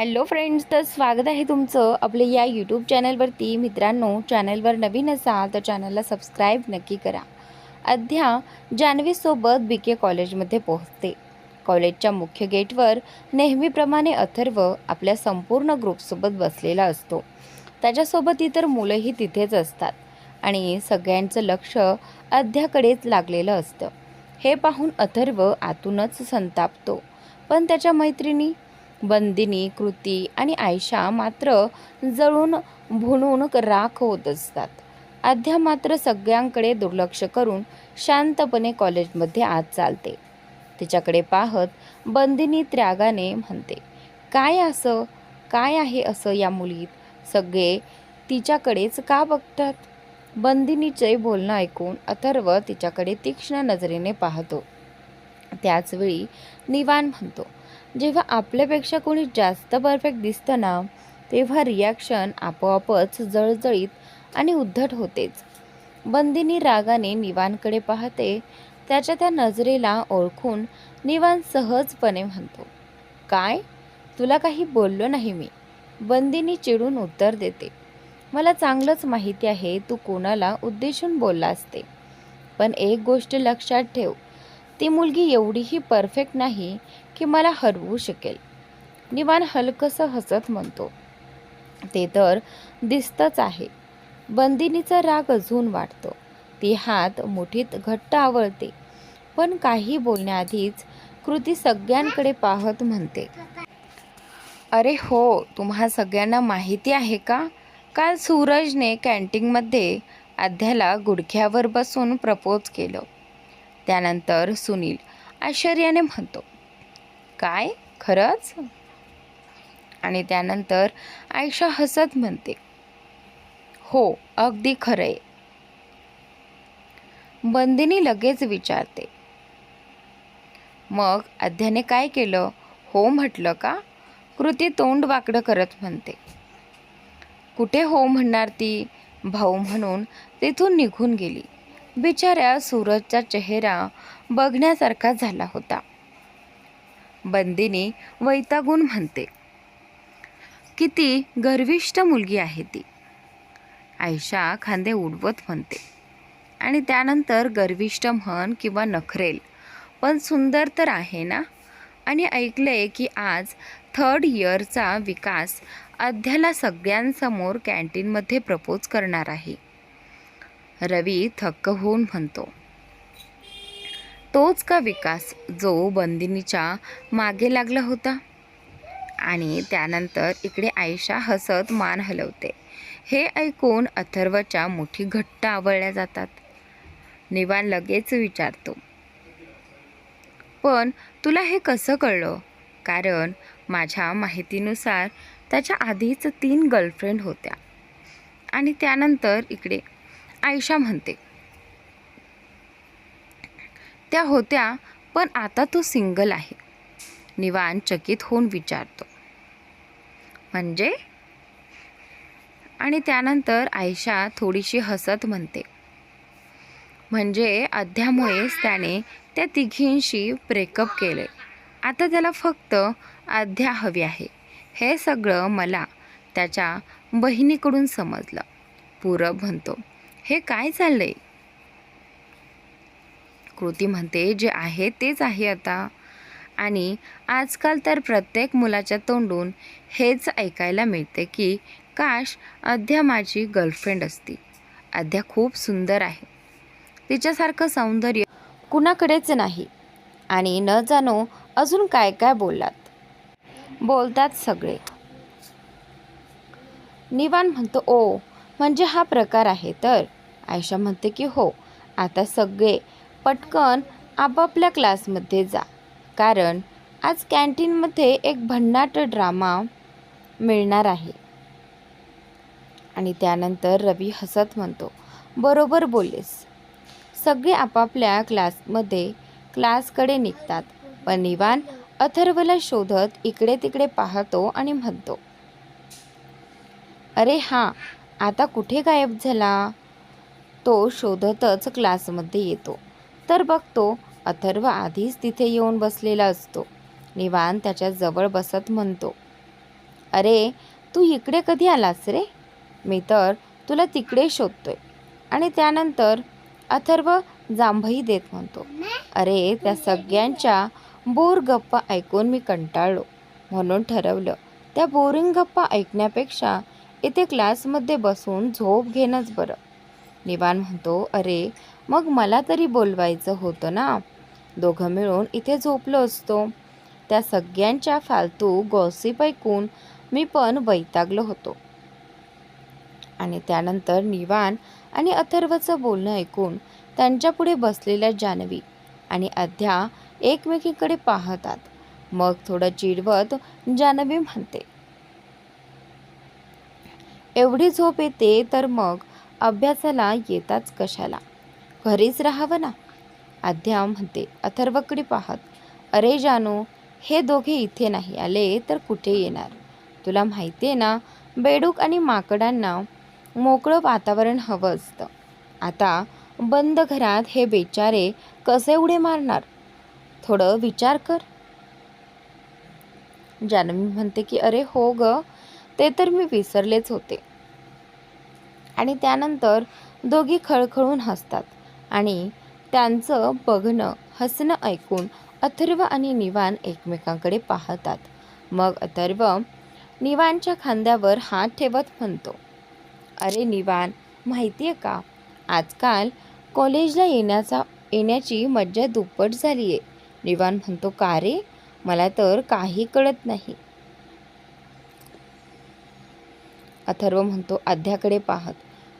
Hello friends तर स्वागत आहे तुमचं आपल्या या यूट्यूब चॅनलवरती. मित्रांनो चॅनलवर नवीन असाल तर चॅनलला सबस्क्राईब नक्की करा. अध्या जान्हवीसोबत बी के कॉलेजमध्ये पोहोचते. कॉलेजच्या मुख्य गेटवर नेहमीप्रमाणे अथर्व आपल्या संपूर्ण ग्रुपसोबत बसलेला असतो. त्याच्यासोबत इतर मुलंही तिथेच असतात आणि सगळ्यांचं लक्ष अध्याकडेच लागलेलं असतं. हे पाहून अथर्व आतूनच संतापतो. पण त्याच्या मैत्रिणी बंदिनी कृती आणि आयशा मात्र जळून भुणून राख होत असतात. अध्या मात्र सगळ्यांकडे दुर्लक्ष करून शांतपणे कॉलेजमध्ये आत चालते. तिच्याकडे पाहत बंदिनी त्यागाने म्हणते काय असं? काय आहे असं या मुलीत? सगळे तिच्याकडेच का बघतात? बंदिनीचे बोलणं ऐकून अथर्व तिच्याकडे तीक्ष्ण नजरेने पाहतो. त्याचवेळी निवान म्हणतो जेव्हा आपल्यापेक्षा कोणी जास्त परफेक्ट दिसतं ना तेव्हा रिॲक्शन आपोआपच जळजळीत आणि उद्धट होतेच. बंदिनी रागाने निवानकडे पाहते त्याच्या त्या नजरेला ओळखून निवान सहजपणे म्हणतो काय? तुला काही बोललो नाही मी. बंदिनी चिडून उत्तर देते मला चांगलंच माहिती आहे तू कोणाला उद्देशून बोलला असते. पण एक गोष्ट लक्षात ठेव ती मुलगी एवढीही परफेक्ट नाही की मला हरवू शकेल. निवान हलकंसं हसत म्हणतो ते तर दिसतंच आहे. बंदिनीचा राग अजून वाटतो ती हात मुठीत घट्ट आवळते पण काही बोलण्याआधीच कृती सगळ्यांकडे पाहत म्हणते अरे हो तुम्हा सगळ्यांना माहिती आहे का? काल सूरजने कॅन्टीनमध्ये अध्याला गुडघ्यावर बसून प्रपोज केलं. त्यानंतर सुनील आश्चर्याने म्हणतो काय? खरंच? आणि त्यानंतर आयशा हसत म्हणते हो अगदी खरंय. बंदिनी लगेच विचारते मग अध्याने काय केलं? हो म्हटलं का? कृती तोंड वाकडं करत म्हणते कुठे हो म्हणणार ती? भाऊ म्हणून तिथून निघून गेली. बिचाऱ्या सूरजचा चेहरा बघण्यासारखा झाला होता. बंदिनी वैतागून म्हणते. किती गर्विष्ठ मुलगी आहे ती. आयशा खांदे उडवत म्हणते. आणि त्यानंतर गर्विष्ठ म्हण किंवा नखरेल पण सुंदर तर आहे ना आणि ऐकले की आज थर्ड इयरचा विकास अध्याला सगळ्यांसमोर कॅन्टीनमध्ये प्रपोज करणार आहे. रवी थक्क होऊन म्हणतो तोच का विकास जो बंदिनीच्या मागे लागला होता? आणि त्यानंतर इकडे आयशा हसत मान हलवते. हे ऐकून अथर्वच्या मोठी घट्ट आवळल्या जातात. निवान लगेच विचारतो पण तुला हे कसं कळलं? कारण माझ्या माहितीनुसार त्याच्या आधीच तीन गर्लफ्रेंड होत्या. आणि त्यानंतर इकडे आयशा म्हणते त्या होत्या पण आता तो सिंगल आहे. निवान चकित होऊन विचारतो. म्हणजे? आणि त्यानंतर आयशा थोडीशी हसत म्हणते. म्हणजे अध्यामुळेच त्याने त्या तिघींशी ब्रेकअप केले. आता त्याला फक्त अध्या हवी आहे. हे सगळं मला त्याच्या बहिणीकडून समजलं. पूरब म्हणतो हे काय चाललंय? कृती म्हणते जे आहे तेच आहे आता. आणि आजकाल तर प्रत्येक मुलाच्या तोंडून हेच ऐकायला मिळते की काश अध्या माझी गर्लफ्रेंड असती. अध्या खूप सुंदर आहे. तिच्यासारखं सौंदर्य कुणाकडेच नाही. आणि न जाणो अजून काय काय बोललात. बोलतात सगळे. निवान म्हणतो ओ म्हणजे हा प्रकार आहे तर? आयशा म्हणते की हो आता सगळे पटकन आपापल्या क्लासमध्ये जा. कारण आज कॅन्टीनमध्ये एक भन्नाट ड्रामा मिळणार आहे. आणि त्यानंतर रवी हसत म्हणतो बरोबर बोललेस. सगळे आपापल्या क्लासमध्ये क्लासकडे निघतात. पण निवान अथर्वला शोधत इकडे तिकडे पाहतो आणि म्हणतो अरे हां आता कुठे गायब झाला? तो शोधतच क्लासमध्ये येतो. तर बघतो अथर्व आधीच तिथे येऊन बसलेला असतो. निवान त्याच्याजवळ बसत म्हणतो अरे तू इकडे कधी आलास रे? मी तर तुला तिकडे शोधतोय. आणि त्यानंतर अथर्व जांभई देत म्हणतो अरे त्या सगळ्यांच्या बोर गप्पा ऐकून मी कंटाळलो. म्हणून ठरवलं त्या बोरिंग गप्पा ऐकण्यापेक्षा इथे क्लासमध्ये बसून झोप घेणंच बरं. निवान म्हणतो अरे मग मला तरी बोलवायचं होतं ना. दोघं मिळून इथे झोपलो असतो. त्या सगळ्यांच्या फालतू गॉसिप ऐकून मी पण वैतागलो होतो. आणि त्यानंतर निवान आणि अथर्वचं बोलणं ऐकून त्यांच्यापुढे बसलेल्या जानवी आणि अध्या एकमेकीकडे पाहतात. मग थोडं चिडवत जान्हवी म्हणते एवढी झोप येते तर मग अभ्यासाला येताच कशाला? घरीच राहावं ना? आध्या म्हणते अथर्वकडे पाहत. अरे जानू हे दोघे इथे नाही आले तर कुठे येणार? तुला माहिती आहे ना बेडूक आणि माकडांना मोकळं वातावरण हवं असतं. आता बंद घरात हे बेचारे कसे उडे मारणार? थोडं विचार कर. जानवी म्हणते की अरे हो ग ते तर मी विसरलेच होते. आणि त्यानंतर दोघी खळखळून हसतात. आणि त्यांचं बघणं हसणं ऐकून अथर्व आणि निवान एकमेकांकडे पाहतात. मग अथर्व निवानच्या खांद्यावर हात ठेवत म्हणतो अरे निवान माहिती आहे का? आजकाल कॉलेजला येण्याचा येण्याची मज्जा दुप्पट झाली आहे निवान म्हणतो का रे? मला तर काही कळत नाही. अथर्व म्हणतो अध्याकडे पाहत.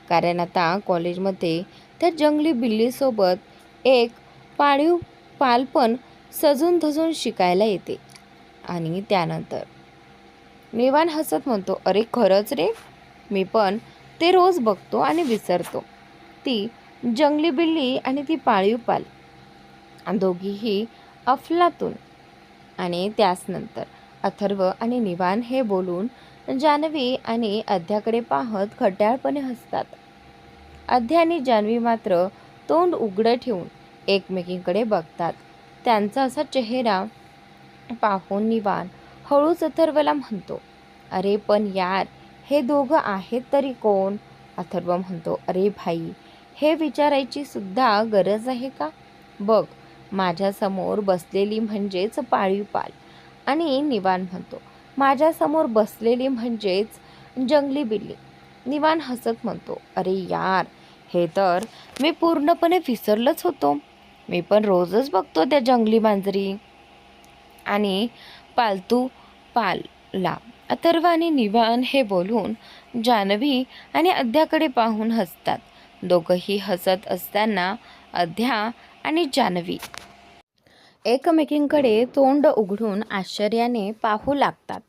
कारण आता कॉलेजमध्ये त्या जंगली बिल्लीसोबत एक पाळीव पालपण सजून धजून शिकायला येते. आणि त्यानंतर मेवान हसत म्हणतो अरे खरंच रे? मी पण ते रोज बघतो आणि विसरतो. ती जंगली बिल्ली आणि ती पाळीव पाल दोघीही अफलातून आणि त्याचनंतर अथर्व आणि निवान हे बोलून जानवी आणि अध्याकडे पाहत खट्याळपणे हसतात. अध्या आणि जान्हवी मात्र तोंड उघडं ठेवून एकमेकींकडे बघतात. त्यांचा असा चेहरा पाहून निवान हळूच अथर्वला म्हणतो अरे पण यार हे दोघं आहेत तरी कोण? अथर्व म्हणतो अरे भाई हे विचारायची सुद्धा गरज आहे का? बघ माझ्यासमोर बसलेली म्हणजेच पाळीव पाल. आणि निवान म्हणतो माझ्यासमोर बसलेली म्हणजेच जंगली बिल्ली. निवान हसत म्हणतो अरे यार हे तर मी पूर्णपणे विसरलंच होतो. मी पण रोजच बघतो त्या जंगली मांजरी. आणि पालतू पालला अथर्व आणि निवान हे बोलून जानवी आणि अध्याकडे पाहून हसतात. दोघंही हसत असताना अध्या आणि जानवी एकमेकींकडे तोंड उघडून आश्चर्याने पाहू लागतात.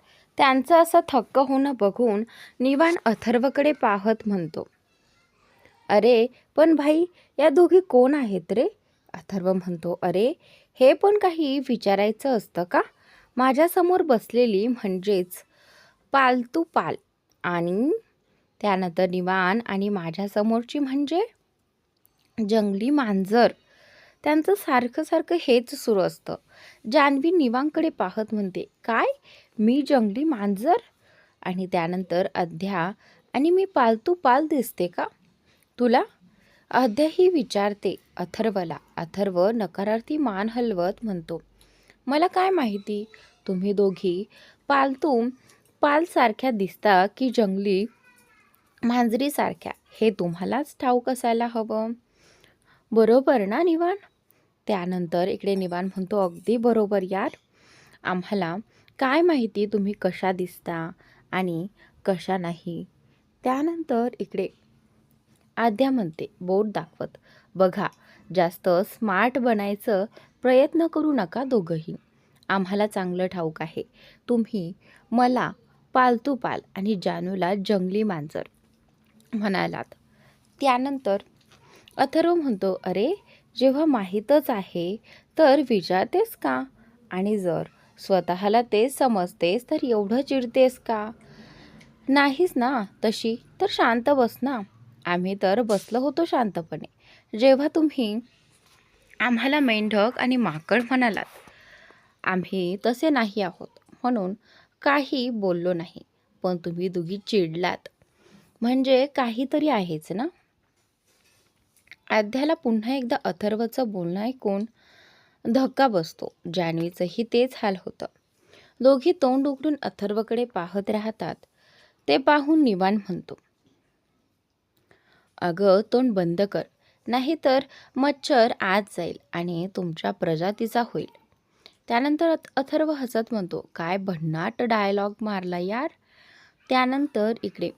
त्यांचं असं थक्क होणं बघून निवान अथर्वकडे पाहत म्हणतो अरे पण भाई या दोघी कोण आहेत रे? अथर्व म्हणतो अरे हे पण काही विचारायचं असतं का? माझ्यासमोर बसलेली म्हणजेच पालतू पाल. आणि त्यानंतर निवान आणि माझ्यासमोरची म्हणजे जंगली मांजर. त्यांचं सारखं सारखं हेच सुरू असतं. जान्हवी निवांकडे पाहत म्हणते काय? मी जंगली मांजर? आणि त्यानंतर अध्या आणि मी पालतू पाल दिसते का? तुला? अध्याही विचारते अथर्वला. अथर्व नकारार्थी मान हलवत म्हणतो मला काय माहिती? तुम्ही दोघी पालतू पालसारख्या दिसता की जंगली मांजरीसारख्या? हे तुम्हालाच ठाऊक असायला हवं. बरोबर ना निवान? त्यानंतर इकडे निवान म्हणतो अगदी बरोबर यार. आम्हाला काय माहिती तुम्ही कशा दिसता आणि कशा नाही? त्यानंतर इकडे आद्या म्हणते बोट दाखवत. बघा जास्त स्मार्ट बनायचं प्रयत्न करू नका दोघंही. आम्हाला चांगलं ठाऊक आहे. तुम्ही मला पालतू पाल आणि जानूला जंगली मांजर म्हणालात. त्यानंतर अथर्व म्हणतो अरे जेव्हा माहीतच आहे तर विचारतेस का? आणि जर स्वतःला तेच समजतेस तर एवढं चिडतेस का? नाहीच ना तशी. तर शांत बस ना. आम्ही तर बसलो होतो शांतपणे. जेव्हा तुम्ही आम्हाला मेंढक आणि माकड म्हणालात आम्ही तसे नाही आहोत. म्हणून काही बोललो नाही. पण तुम्ही दोघी चिडलात. म्हणजे काहीतरी आहेच ना? आध्याला पुन्हा एकदा अथर्वचं बोलणं ऐकून धक्का बसतो. जान्हवीचंही तेच हाल होतं. दोघी तोंड उघडून अथर्वकडे पाहत राहतात. ते पाहून निवान म्हणतो. अगं तोंड बंद कर. नाहीतर मच्छर आत जाईल आणि तुमच्या प्रजातीचा होईल. त्यानंतर अथर्व हसत म्हणतो काय भन्नाट डायलॉग मारला यार. त्यानंतर इकडे.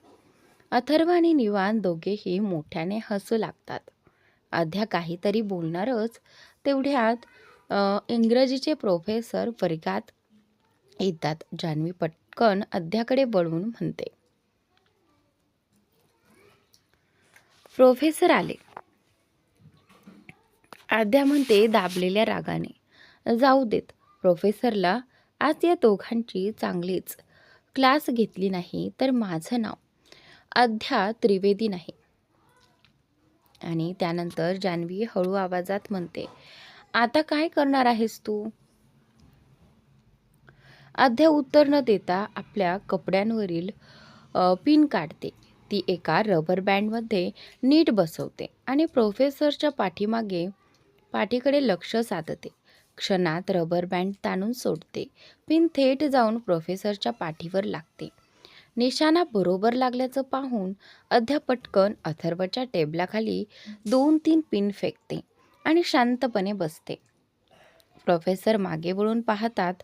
अथर्व आणि निवान दोघेही मोठ्याने हसू लागतात. अध्या काहीतरी बोलणारच. तेवढ्यात इंग्रजीचे प्रोफेसर वर्गात येतात. जान्हवी पटकन अध्याकडे वळून म्हणते. प्रोफेसर आले. आद्या म्हणते दाबलेल्या रागाने जाऊ देत प्रोफेसरला आज या दोघांची चांगलीच क्लास घेतली नाही तर माझं नाव. अध्या त्रिवेदी नाही. आणि त्यानंतर जान्हवी हळू आवाजात म्हणते आता काय करणार आहेस तू? अध्या उत्तर न देता आपल्या कपड्यांवरील पिन काढते. ती एका रबर बँडमध्ये नीट बसवते आणि प्रोफेसरच्या पाठीमागे पाठीकडे लक्ष साधते. क्षणात रबर बँड ताणून सोडते. पिन थेट जाऊन प्रोफेसरच्या पाठीवर लागते. निशाणा बरोबर लागल्याचं पाहून अध्या पटकन अथर्वच्या टेबलाखाली दोन तीन पिन फेकते आणि शांतपणे बसते. प्रोफेसर मागे वळून पाहतात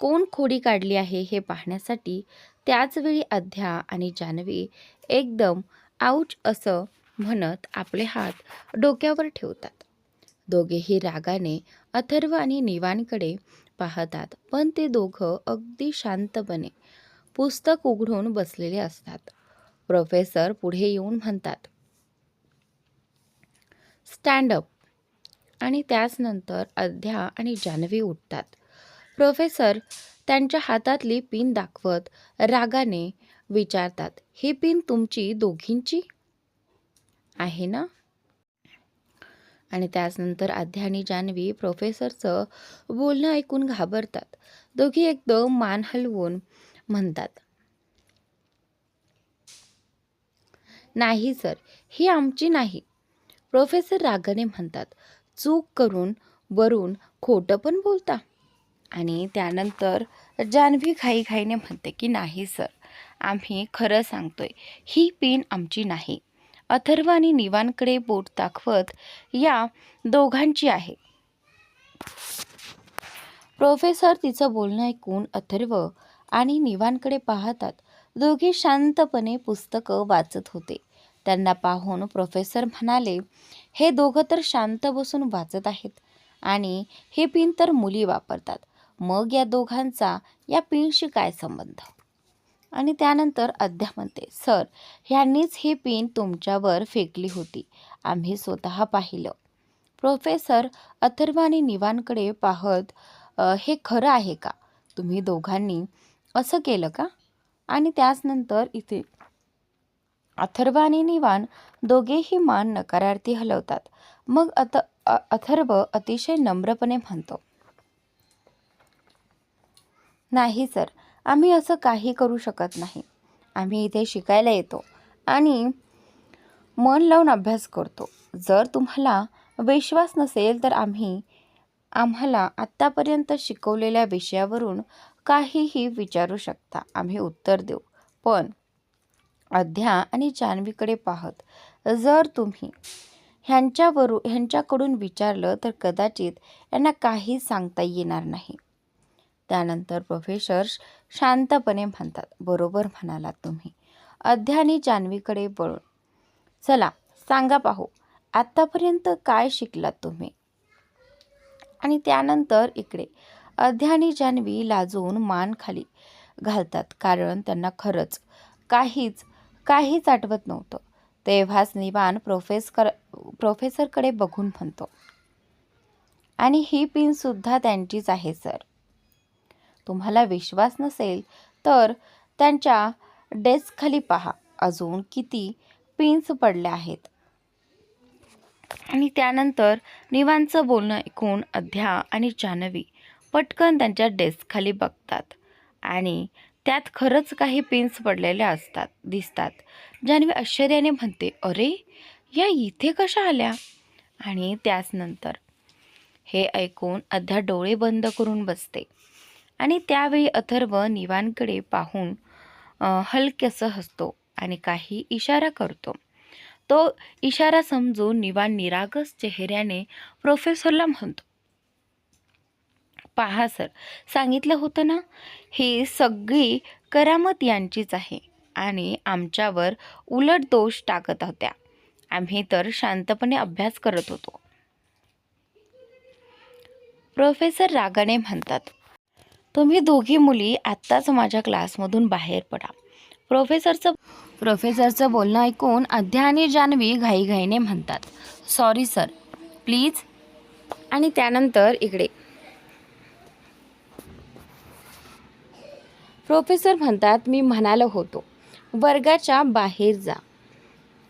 कोण खोडी काढली आहे हे पाहण्यासाठी त्याचवेळी अध्या आणि जान्हवी एकदम आऊच असं म्हणत आपले हात डोक्यावर ठेवतात. दोघेही रागाने अथर्व आणि निवांकडे पाहतात पण ते दोघं अगदी शांतपणे पुस्तक उघडून बसलेले असतात. प्रोफेसर पुढे येऊन म्हणतात स्टँड अप आणि त्याचनंतर अध्या आणि जान्हवी उठतात. प्रोफेसर त्यांच्या हातातली पिन दाखवत रागाने विचारतात ही पिन तुमची दोघींची? आहे ना? आणि त्याचनंतर आध्या आणि जान्हवी प्रोफेसरचं बोलणं ऐकून घाबरतात. दोघी एकदम मान हलवून म्हणतात. नाही सर ही आमची नाही. प्रोफेसर रागाने म्हणतात चूक करून वरून खोटं पण बोलता. आणि त्यानंतर जान्हवी घाईघाईने म्हणते की नाही सर आम्ही खरं सांगतोय ही पिन आमची नाही. अथर्व आणि निवांकडे बोट दाखवत या दोघांची आहे. प्रोफेसर तिचं बोलणं ऐकून अथर्व आणि निवांकडे पाहतात दोघे शांतपणे पुस्तकं वाचत होते. त्यांना पाहून प्रोफेसर म्हणाले हे दोघं तर शांत बसून वाचत आहेत आणि हे पिन तर मुली वापरतात. मग या दोघांचा या पिनशी काय संबंध? आणि त्यानंतर अध्या म्हणते सर ह्यांनीच ही पिन तुमच्यावर फेकली होती. आम्ही स्वतः पाहिलं. प्रोफेसर अथर्व आणि निवांकडे पाहत हे खरं आहे का? तुम्ही दोघांनी असं केलं का? आणि त्याचनंतर इथे अथर्व आणि निवान दोघेही मान नकारार्थी हलवतात. मग अत अथर्व अतिशय नम्रपणे म्हणतो नाही सर आम्ही असं काही करू शकत नाही. आम्ही इथे शिकायला येतो आणि मन लावून अभ्यास करतो. जर तुम्हाला विश्वास नसेल तर आम्ही आम्हाला आत्तापर्यंत शिकवलेल्या विषयावरून काहीही विचारू शकता. आम्ही उत्तर देऊ. पण अध्या आणि जान्हवीकडे पाहत जर तुम्ही ह्यांच्यावरून ह्यांच्याकडून विचारलं तर कदाचित यांना काही सांगता येणार नाही. त्यानंतर प्रोफेसर शांतपणे म्हणतात बरोबर म्हणालात तुम्ही. अध्या आणि जान्हवीकडे वळून चला सांगा पाहू आत्तापर्यंत काय शिकलात तुम्ही? आणि त्यानंतर इकडे अध्यानी जान्हवी लाजून मान खाली घालतात कारण त्यांना खरंच काहीच काहीच आठवत नव्हतं. तेव्हाच निवान प्रोफेसकर प्रोफेसरकडे बघून म्हणतो आणि ही पिनसुद्धा त्यांचीच आहे सर तुम्हाला विश्वास नसेल तर त्यांच्या डेस्कखाली पहा. अजून किती पिन्स पडल्या आहेत. आणि त्यानंतर निवांचं बोलणं ऐकून अध्या आणि जान्हवी पटकन त्यांच्या डेस्कखाली बघतात. आणि त्यात खरंच काही पिन्स पडलेल्या असतात दिसतात. जान्हवी आश्चर्याने म्हणते अरे या इथे कशा आल्या? आणि त्याच नंतर हे ऐकून अध्या डोळे बंद करून बसते. आणि त्यावेळी अथर्व निवांकडे पाहून अं, हलकेसं हसतो आणि काही इशारा करतो. तो इशारा समजून निवान निरागस चेहऱ्याने प्रोफेसरला म्हणतो पहा सर. सांगितलं होतं ना? ही सगळी करामत यांचीच आहे आणि आमच्यावर उलट दोष टाकत होत्या. आम्ही तर शांतपणे अभ्यास करत होतो. प्रोफेसर रागाने म्हणतात तुम्ही दोघी मुली आत्ताच माझ्या क्लासमधून बाहेर पडा. प्रोफेसरचं प्रोफेसरचं बोलणं ऐकून अध्या आणि जान्हवी घाईघाईने म्हणतात सॉरी सर प्लीज. आणि त्यानंतर इकडे प्रोफेसर म्हणतात मी म्हणालो होतो वर्गाच्या बाहेर जा.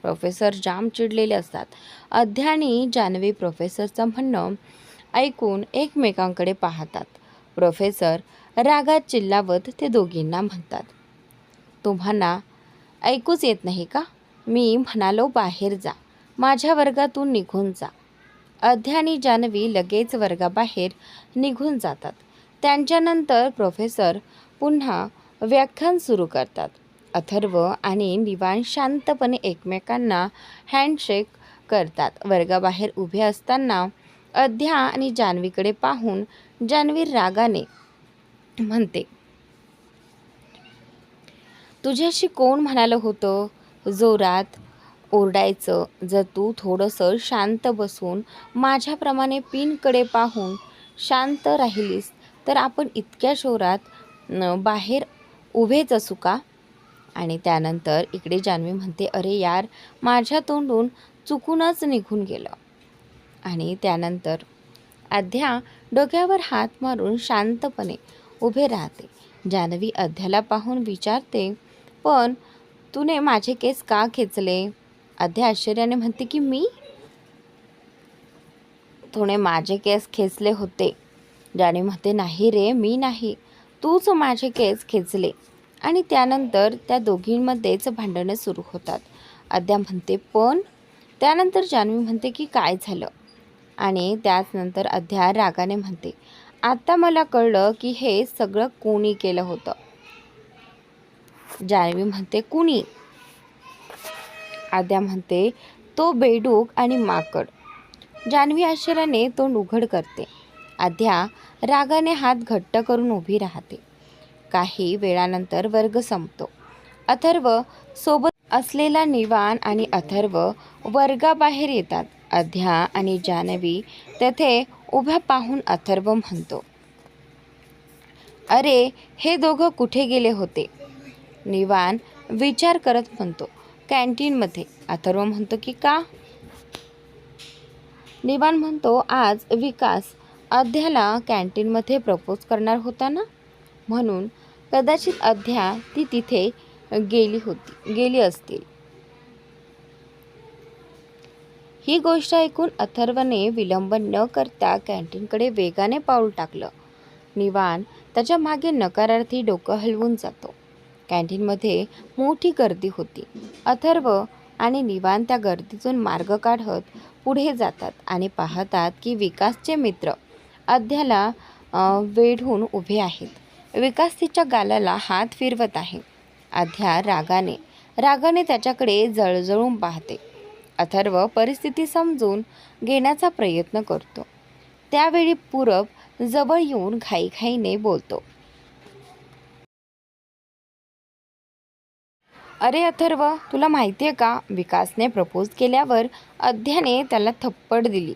प्रोफेसर जाम चिडलेले असतात. अध्यानी जान्हवी प्रोफेसरचं म्हणणं ऐकून एकमेकांकडे पाहतात. प्रोफेसर रागात चिल्लावत ते दोघींना म्हणतात तुम्हाला ऐकूच येत नाही का? मी म्हणालो बाहेर जा. माझ्या वर्गातून निघून जा. अध्यानी जान्हवी लगेच वर्गाबाहेर निघून जातात. त्यांच्यानंतर प्रोफेसर पुन्हा व्याख्यान सुरू करतात. अथर्व आणि निवान शांतपणे एकमेकांना हँडशेक करतात. वर्गाबाहेर उभे असताना अध्या आणि जान्हवीकडे पाहून जान्हवी रागाने म्हणते तुझ्याशी कोण म्हणालं होतं? जोरात ओरडायचं. जर तू थोडंसं शांत बसून माझ्याप्रमाणे पिनकडे पाहून शांत राहिलीस तर आपण इतक्या शोरात बाहेर उभेच असू का? आणि त्यानंतर इकडे जान्हवी म्हणते अरे यार माझ्या तोंडून चुकूनच निघून गेलं. आणि त्यानंतर अध्या डोक्यावर हात मारून शांतपणे उभे राहते. जान्हवी अध्याला पाहून विचारते पण तूने माझे केस का खेचले? अध्या आश्चर्याने म्हणते की मी? तुने माझे केस खेचले होते. जाणे म्हणते नाही रे मी नाही. तूच माझे केस खेचले. आणि त्यानंतर त्या दोघींमध्येच भांडणं सुरू होतात. अद्या म्हणते पण? त्यानंतर जान्हवी म्हणते की काय झालं? आणि त्याचनंतर अध्या रागाने म्हणते आता मला कळलं की हे सगळं कोणी केलं होतं. जान्हवी म्हणते कुणी? आद्या म्हणते तो बेडूक आणि माकड. जान्हवी आश्चर्याने तोंड उघड करते. आद्या रागाने हात घट्ट करून उभी राहते. काही वेळानंतर वर्ग संपतो. अथर्व सोबत असलेला निवान आणि अथर्व वर्गाबाहेर येतात. अध्या आणि जानवी तेथे उभ्या पाहून अथर्व म्हणतो अरे हे दोघं कुठे गेले होते? निवान विचार करत म्हणतो कॅन्टीनमध्ये. अथर्व म्हणतो की का? निवान म्हणतो आज विकास अध्याला कॅन्टीनमध्ये प्रपोज करणार होता ना? म्हणून कदाचित अध्या ती तिथे गेली होती गेली असतील. ही गोष्ट ऐकून अथर्वने विलंब न करता कॅन्टीनकडे वेगाने पाऊल टाकलं. निवान त्याच्यामागे नकारार्थी डोकं हलवून जातो. कॅन्टीनमध्ये मोठी गर्दी होती. अथर्व आणि निवान त्या गर्दीतून मार्ग काढत पुढे जातात आणि पाहतात की विकासचे मित्र अध्याला वेढून उभे आहेत. विकास तिच्या गालाला हात फिरवत आहे. अध्या रागाने रागाने त्याच्याकडे जळजळून पाहते. अथर्व परिस्थिती समजून घेण्याचा प्रयत्न करतो. त्यावेळी पूरब जवळ येऊन घाईघाईने बोलतो. अरे अथर्व तुला माहिती आहे का? विकासने प्रपोज केल्यावर अध्याने त्याला थप्पड दिली.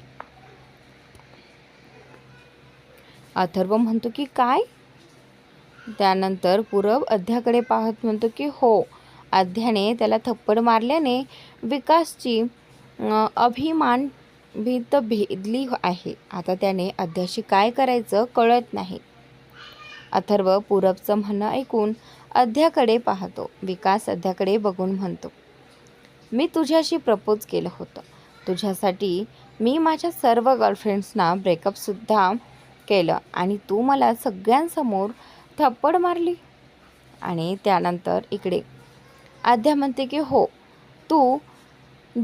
अथर्व म्हणतो की काय? त्यानंतर पूरब अध्याकडे पाहत म्हणतो की हो अध्याने त्याला थप्पड मारल्याने विकासची अभिमान भीत भेदली आहे. आता त्याने अध्याशी काय करायचं कळत नाही. अथर्व पूरबचं म्हणणं ऐकून अध्याकडे पाहतो. विकास अध्याकडे बघून म्हणतो मी तुझ्याशी प्रपोज केलं होतं. तुझ्यासाठी मी माझ्या सर्व गर्लफ्रेंड्सना ब्रेकअपसुद्धा केलं आणि तू मला सगळ्यांसमोर थप्पड मारली. आणि त्यानंतर इकडे. आध्या म्हणते की हो तू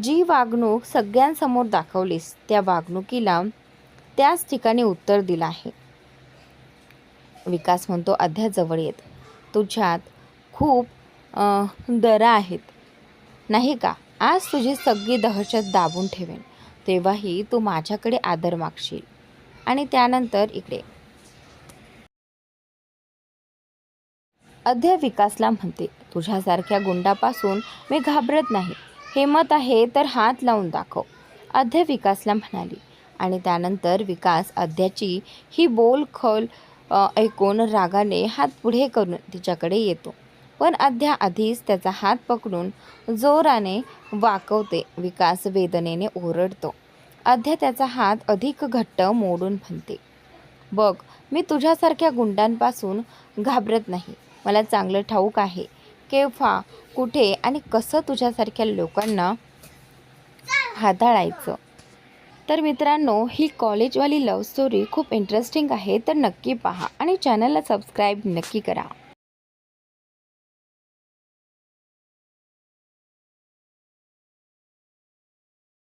जी वागणूक सगळ्यांसमोर दाखवलीस त्या वागणुकीला त्याच ठिकाणी उत्तर दिलं आहे. विकास म्हणतो अध्याजवळ येत. तुझ्यात खूप दरा आहेत. नाही का? आज तुझी सगळी दहशत दाबून ठेवेन. तेव्हाही तू माझ्याकडे आदर मागशील. आणि त्यानंतर इकडे. अध्या विकासला म्हणते तुझ्यासारख्या गुंडापासून मी घाबरत नाही. हिमत आहे तर हात लावून दाखव. अध्या विकासला म्हणाली. आणि त्यानंतर विकास अध्याची ही बोल खल ऐकून रागाने हात पुढे करून तिच्याकडे येतो. पण अध्या आधीच त्याचा हात पकडून जोराने वाकवते. विकास वेदनेने ओरडतो. अध्या त्याचा हात अधिक घट्ट मोडून म्हणते बघ मी तुझ्यासारख्या गुंडांपासून घाबरत नाही. मला चांगलं ठाऊक आहे. केव्हा कुठे आणि कसं तुझ्यासारख्या लोकांना हाताळायचं? तर मित्रांनो ही कॉलेजवाली लव्ह स्टोरी खूप इंटरेस्टिंग आहे. तर नक्की पहा आणि चॅनलला सबस्क्राईब नक्की करा.